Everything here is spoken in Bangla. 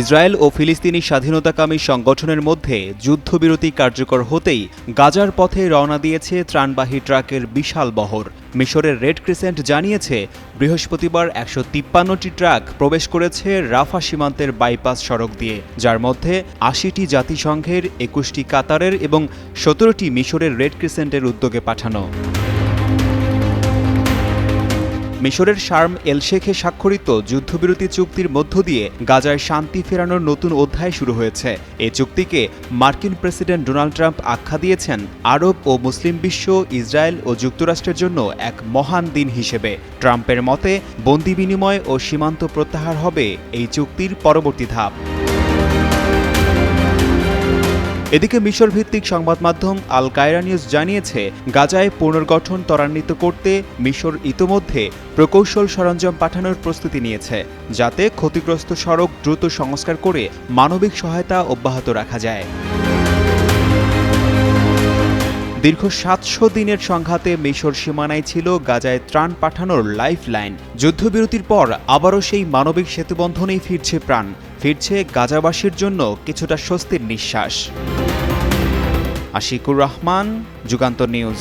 ইসরায়েল ও ফিলিস্তিনি স্বাধীনতাকামী সংগঠনের মধ্যে যুদ্ধবিরতি কার্যকর হতেই গাজার পথে রওনা দিয়েছে ত্রাণবাহী ট্রাকের বিশাল বহর। মিশরের রেড ক্রিসেন্ট জানিয়েছে, বৃহস্পতিবার একশো তিপ্পান্নটি ট্রাক প্রবেশ করেছে রাফা সীমান্তের বাইপাস সড়ক দিয়ে, যার মধ্যে আশিটি জাতিসংঘের, একুশটি কাতারের এবং সতেরোটি মিশরের রেড ক্রিসেন্টের উদ্যোগে পাঠানো। মিশরের শার্ম এল শেখে স্বাক্ষরিত যুদ্ধবিরতি চুক্তির মধ্য দিয়ে গাজায় শান্তি ফেরানোর নতুন অধ্যায় শুরু হয়েছে। এ চুক্তিকে মার্কিন প্রেসিডেন্ট ডোনাল্ড ট্রাম্প আখ্যা দিয়েছেন আরব ও মুসলিম বিশ্ব, ইসরায়েল ও যুক্তরাষ্ট্রের জন্য এক মহান দিন হিসেবে। ট্রাম্পের মতে, বন্দি বিনিময় ও সীমান্ত প্রত্যাহার হবে এই চুক্তির পরবর্তী ধাপ। এদিকে মিশর ভিত্তিক সংবাদ মাধ্যম আল কায়রা নিউজ জানিয়েছে, গাজায় পুনর্গঠন ত্বরান্বিত করতে মিশর ইতোমধ্যে প্রকৌশল সরঞ্জাম পাঠানোর প্রস্তুতি নিয়েছে, যাতে ক্ষতিগ্রস্ত সড়ক দ্রুত সংস্কার করে মানবিক সহায়তা অব্যাহত রাখা যায়। দীর্ঘ সাতশো দিনের সংঘাতে মিশর সীমানায় ছিল গাজায় ত্রাণ পাঠানোর লাইফ লাইন যুদ্ধবিরতির পর আবারও সেই মানবিক সেতুবন্ধনেই ফিরছে প্রাণ, ফিরছে গাজাবাসীর জন্য কিছুটা স্বস্তির নিঃশ্বাস। আশিকুর রহমান যুগান্তর নিউজ।